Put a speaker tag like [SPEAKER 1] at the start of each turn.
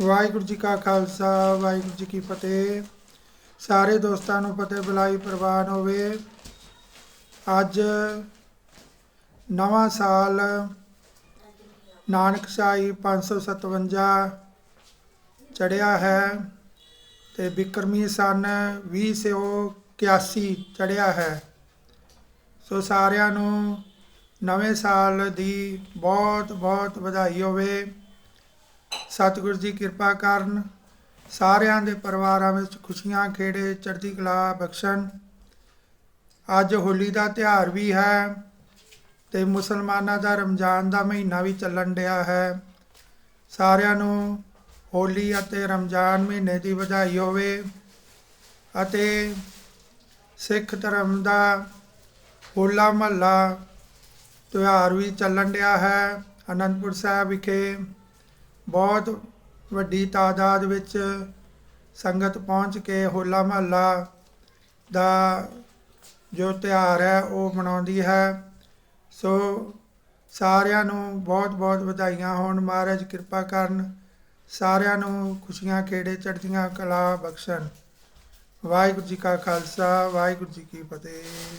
[SPEAKER 1] ਵਾਹਿਗੁਰੂ ਜੀ ਕਾ ਖਾਲਸਾ, ਵਾਹਿਗੁਰੂ ਜੀ ਕੀ ਫਤਿਹ। ਸਾਰੇ ਦੋਸਤਾਂ ਨੂੰ ਫਤਿਹ, ਬੁਲਾਈ, ਪ੍ਰਵਾਨ ਹੋਵੇ। ਅੱਜ ਨਵਾਂ ਸਾਲ ਨਾਨਕ ਸ਼ਾਹੀ 557 ਚੜਿਆ ਹੈ ਤੇ ਬਿਕਰਮੀ ਸਨ 2081 ਚੜਿਆ ਹੈ। ਸੋ ਸਾਰਿਆਂ ਨੂੰ ਨਵੇਂ ਸਾਲ ਦੀ ਬਹੁਤ ਬਹੁਤ ਵਧਾਈ ਹੋਵੇ। ਸਤਿਗੁਰੂ ਜੀ ਕਿਰਪਾ ਕਰਨ, ਸਾਰਿਆਂ ਦੇ ਪਰਿਵਾਰਾਂ ਵਿੱਚ ਖੁਸ਼ੀਆਂ ਖੇੜੇ, ਚੜ੍ਹਦੀ ਕਲਾ ਬਖਸ਼ਣ। ਅੱਜ ਹੋਲੀ ਦਾ ਤਿਉਹਾਰ ਵੀ ਹੈ ਤੇ ਮੁਸਲਮਾਨਾਂ ਦਾ ਰਮਜ਼ਾਨ ਦਾ ਮਹੀਨਾ ਵੀ ਚੱਲਣ ਡਿਆ ਹੈ। ਸਾਰਿਆਂ ਨੂੰ ਹੋਲੀ ਅਤੇ ਰਮਜ਼ਾਨ ਮਹੀਨੇ ਦੀ ਵਧਾਈ ਹੋਵੇ ਅਤੇ ਸਿੱਖ ਧਰਮ ਦਾ ਹੋਲਾ ਮਹੱਲਾ ਤਿਉਹਾਰ ਵੀ ਚੱਲਣ ਡਿਆ ਹੈ। ਅਨੰਦਪੁਰ ਸਾਹਿਬ ਵਿਖੇ ਬਹੁਤ ਵੱਡੀ ਤਾਦਾਦ ਵਿੱਚ ਸੰਗਤ ਪਹੁੰਚ ਕੇ ਹੋਲਾ ਮਹੱਲਾ ਦਾ ਜੋ ਤਿਉਹਾਰ ਹੈ, ਉਹ ਮਨਾਉਂਦੀ ਹੈ। ਸੋ ਸਾਰਿਆਂ ਨੂੰ ਬਹੁਤ ਬਹੁਤ ਵਧਾਈਆਂ ਹੋਣ। ਮਹਾਰਾਜ ਕਿਰਪਾ ਕਰਨ ਸਾਰਿਆਂ ਨੂੰ ਖੁਸ਼ੀਆਂ, ਖੇੜੇ ਚੜ੍ਹਦੀਆਂ, ਕਲਾ ਬਖਸ਼ਣ। ਵਾਹਿਗੁਰੂ ਜੀ ਕਾ ਖਾਲਸਾ, ਵਾਹਿਗੁਰੂ ਜੀ ਕੀ ਫਤਿਹ।